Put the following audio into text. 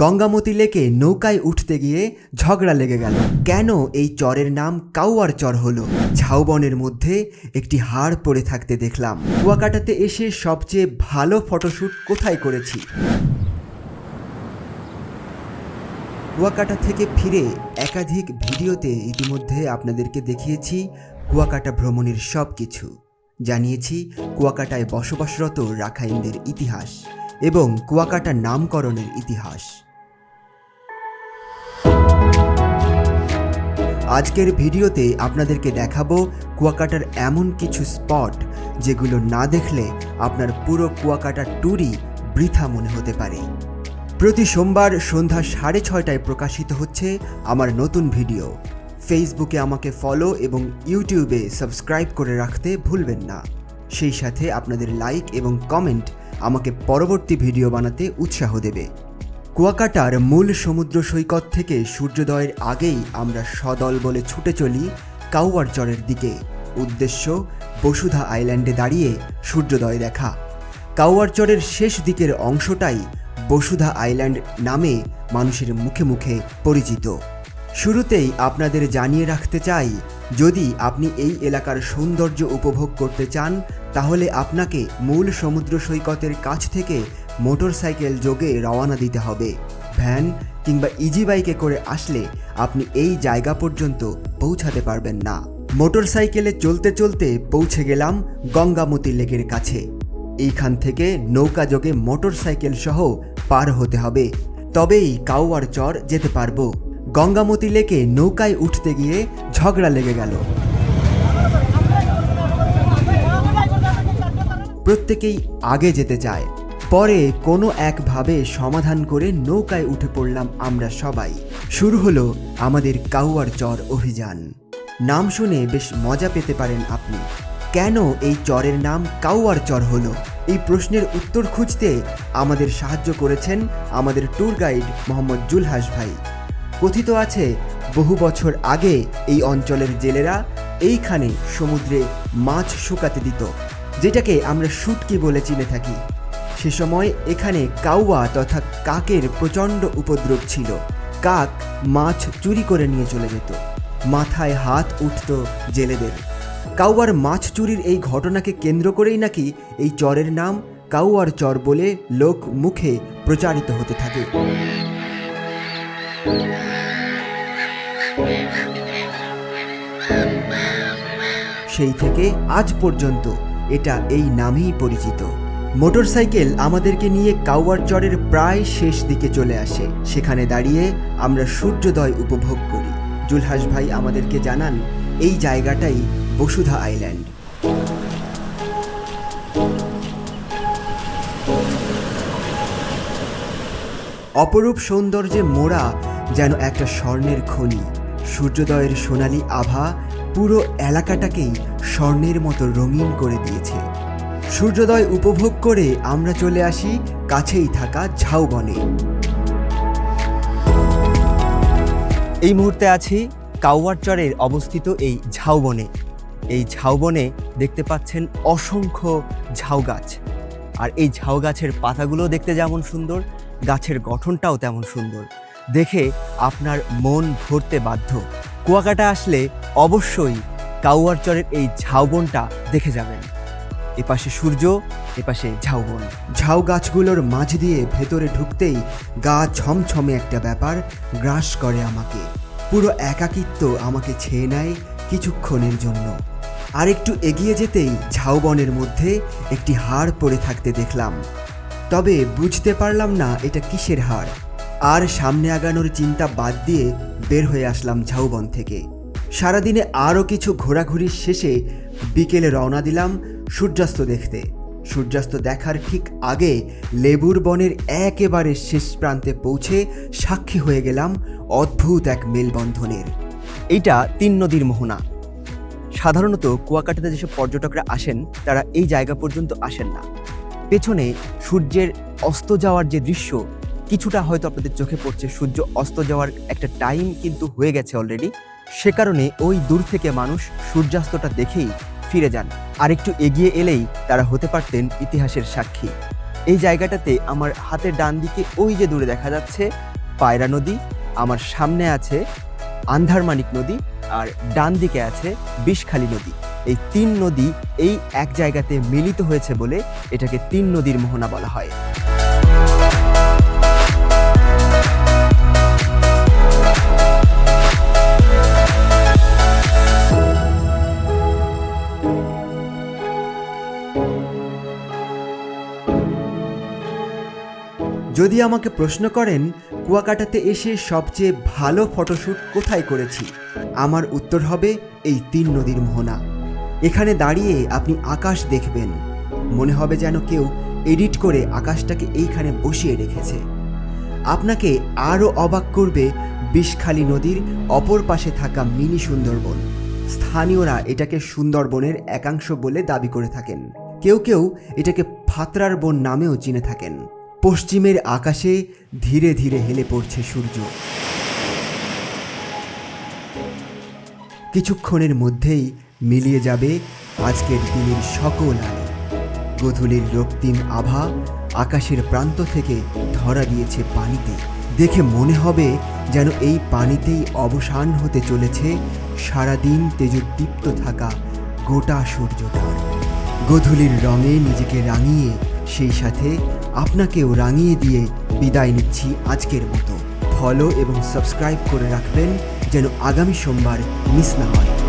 গঙ্গামতি লেকে নৌকায় উঠতে গিয়ে ঝগড়া লেগে গেল। কেন এই চরের নাম কাউয়ার চর হলো? ঝাউবনের মধ্যে একটি হাড় পড়ে থাকতে দেখলাম। কুয়াকাটাতে এসে সবচেয়ে ভালো ফটোশ্যুট কোথায় করেছি? কুয়াকাটা থেকে ফিরে একাধিক ভিডিওতে ইতিমধ্যে আপনাদেরকে দেখিয়েছি কুয়াকাটা ভ্রমণের সব কিছু জানিয়েছি কুয়াকাটায় বসবাসরত রাখাইনদের ইতিহাস এবং কুয়াকাটা নামকরণের ইতিহাস। আজকের ভিডিওতে আপনাদেরকে দেখাবো কুয়াকাটার এমন কিছু স্পট যেগুলো না দেখলে আপনার পুরো কুয়াকাটার ট্যুরই বৃথা মনে হতে পারে। প্রতি সোমবার সন্ধ্যা সাড়ে ছয়টায় প্রকাশিত হচ্ছে আমার নতুন ভিডিও। ফেসবুকে আমাকে ফলো এবং ইউটিউবে সাবস্ক্রাইব করে রাখতে ভুলবেন না। সেই সাথে আপনাদের লাইক এবং কমেন্ট আমাকে পরবর্তী ভিডিও বানাতে উৎসাহ দেবে। কুয়াকাটার মূল সমুদ্র সৈকত থেকে সূর্যোদয়ের আগেই আমরা সদল বলে ছুটে চলি কাউয়ার চরের দিকে। উদ্দেশ্য, বসুধা আইল্যান্ডে দাঁড়িয়ে সূর্যোদয় দেখা। কাউয়ার চরের শেষ দিকের অংশটাই বসুধা আইল্যান্ড নামে মানুষের মুখে মুখে পরিচিত। শুরুতেই আপনাদের জানিয়ে রাখতে চাই, যদি আপনি এই এলাকার সৌন্দর্য উপভোগ করতে চান, তাহলে আপনাকে মূল সমুদ্র সৈকতের কাছ থেকে মোটরসাইকেল যোগে রওনা দিতে হবে। ভ্যান কিংবা ইজি বাইকে করে আসলে আপনি এই জায়গা পর্যন্ত পৌঁছাতে পারবেন না। মোটরসাইকেলে চলতে চলতে পৌঁছে গেলাম গঙ্গামতি লেকের কাছে। এইখান থেকে নৌকা যোগে মোটরসাইকেল সহ পার হতে হবে। তবেই কাউয়ার চর যেতে পারব। গঙ্গামতি লেকে নৌকায় উঠতে গিয়ে ঝগড়া লেগে গেল। প্রত্যেকেই আগে যেতে চায়। পরে কোনো একভাবে সমাধান করে নৌকায় উঠে পড়লাম আমরা সবাই। শুরু হলো আমাদের কাউয়ার চর অভিযান। নাম শুনে বেশ মজা পেতে পারেন আপনি। কেন এই চরের নাম কাউয়ার চর হলো? এই প্রশ্নের উত্তর খুঁজতে আমাদের সাহায্য করেছেন আমাদের ট্যুর গাইড মোহাম্মদ জুলহাস ভাই। কথিত আছে, বহু বছর আগে এই অঞ্চলের জেলেরা এইখানে সমুদ্রে মাছ শুকাতে দিত, যেটাকে আমরা শুটকি বলে চিনে থাকি। সে সময় এখানে কাউয়া তথা কাকের প্রচণ্ড উপদ্রব ছিল। কাক মাছ চুরি করে নিয়ে চলে যেত। মাথায় হাত উঠত জেলেদের। কাউয়ার মাছ চুরির এই ঘটনাকে কেন্দ্র করেই নাকি এই চরের নাম কাউয়ার চর বলে লোক মুখে প্রচারিত হতে থাকে। সেই থেকে আজ পর্যন্ত এটা এই নামেই পরিচিত। মোটরসাইকেল আমাদেরকে নিয়ে কাউয়ার চরের প্রায় শেষ দিকে চলে আসে। সেখানে দাঁড়িয়ে আমরা সূর্যোদয় উপভোগ করি। জুলহাস ভাই আমাদেরকে জানান, এই জায়গাটাই বসুধা আইল্যান্ড। অপরূপ সৌন্দর্যে মোড়া যেন একটা স্বর্ণের খনি। সূর্যোদয়ের সোনালি আভা পুরো এলাকাটাকেই স্বর্ণের মতো রঙিন করে দিয়েছে। সূর্যোদয় উপভোগ করে আমরা চলে আসি কাছেই থাকা ঝাউবনে। এই মুহূর্তে আছি কাউয়ার চরের অবস্থিত এই ঝাউবনে। এই ঝাউবনে দেখতে পাচ্ছেন অসংখ্য ঝাউ গাছ আর এই ঝাউ গাছের পাতাগুলো দেখতে যেমন সুন্দর, গাছের গঠনটাও তেমন সুন্দর। দেখে আপনার মন ভরতে বাধ্য। কুয়াকাটা আসলে অবশ্যই কাউয়ার চরের এই ঝাউবনটা দেখে যাবেন। এপাশে সূর্য, এপাশে ঝাউবন। ঝাউ গাছগুলোর মাঝ দিয়ে ভেতরে ঢুকতেই গা ছমছমে একটা ব্যাপার গ্রাস করে আমাকে। পুরো একাকিত্ব আমাকে ছেয়ে নেয় কিছুক্ষণের জন্য। আর একটু এগিয়ে যেতেই ঝাউবনের মধ্যে একটি হাড় পড়ে থাকতে দেখলাম। তবে বুঝতে পারলাম না এটা কিসের হাড়। আর সামনে আগানোর চিন্তা বাদ দিয়ে বের হয়ে আসলাম ঝাউবন থেকে। সারাদিনে আরও কিছু ঘোরাঘুরির শেষে বিকেলে রওনা দিলাম সূর্যাস্ত দেখতে। সূর্যাস্ত দেখার ঠিক আগে লেবুর বনের একেবারে শেষ প্রান্তে পৌঁছে সাক্ষী হয়ে গেলাম অদ্ভুত এক মেলবন্ধনের। এইটা তিন নদীর মোহনা। সাধারণত কুয়াকাটাতে যেসব পর্যটকরা আসেন, তারা এই জায়গা পর্যন্ত আসেন না। পেছনে সূর্যের অস্ত যাওয়ার যে দৃশ্য, কিছুটা হয়তো আপনাদের চোখে পড়ছে, সূর্য অস্ত যাওয়ার একটা টাইম কিন্তু হয়ে গেছে অলরেডি সে কারণে ওই দূর থেকে মানুষ সূর্যাস্তটা দেখেই ফিরে যান। আর একটু এগিয়ে এলেই তারা হতে পারতেন ইতিহাসের সাক্ষী। এই জায়গাটাতে আমার হাতের ডান দিকে ওই যে দূরে দেখা যাচ্ছে পায়রা নদী, আমার সামনে আছে আন্ধারমানিক নদী আর ডান দিকে আছে বিষখালী নদী। এই তিন নদী এই এক জায়গাতে মিলিত হয়েছে বলে এটাকে তিন নদীর মোহনা বলা হয়। যদি আমাকে প্রশ্ন করেন, কুয়াকাটাতে এসে সবচেয়ে ভালো ফটোশ্যুট কোথায় করেছি? আমার উত্তর হবে এই তিন নদীর মোহনা। এখানে দাঁড়িয়ে আপনি আকাশ দেখবেন। মনে হবে যেন কেউ এডিট করে আকাশটাকে এইখানে বসিয়ে রেখেছে। আপনাকে আরও অবাক করবে বিষখালী নদীর অপর পাশে থাকা মিনি সুন্দরবন। স্থানীয়রা এটাকে সুন্দরবনের একাংশ বলে দাবি করে থাকেন। কেউ কেউ এটাকে ফাতরার বন নামেও চিনে থাকেন। পশ্চিমের আকাশে ধীরে ধীরে হেলে পড়ছে সূর্য। কিছুক্ষণের মধ্যেই মিলিয়ে যাবে আজকের দিনের সকল আলো। গধূলির রক্তিম আভা আকাশের প্রান্ত থেকে ধরা দিয়েছে পানিতে। দেখে মনে হবে যেন এই পানিতেই অবসান হতে চলেছে সারাদিন তেজোদ্দীপ্ত থাকা গোটা সূর্যটার গধূলির রঙে নিজেকে রাঙিয়ে সেই সাথে আপনাকেও রাঙিয়ে দিয়ে বিদায় নিচ্ছি আজকের মতো। ফলো এবং সাবস্ক্রাইব করে রাখবেন যেন আগামী সোমবার মিস না হয়।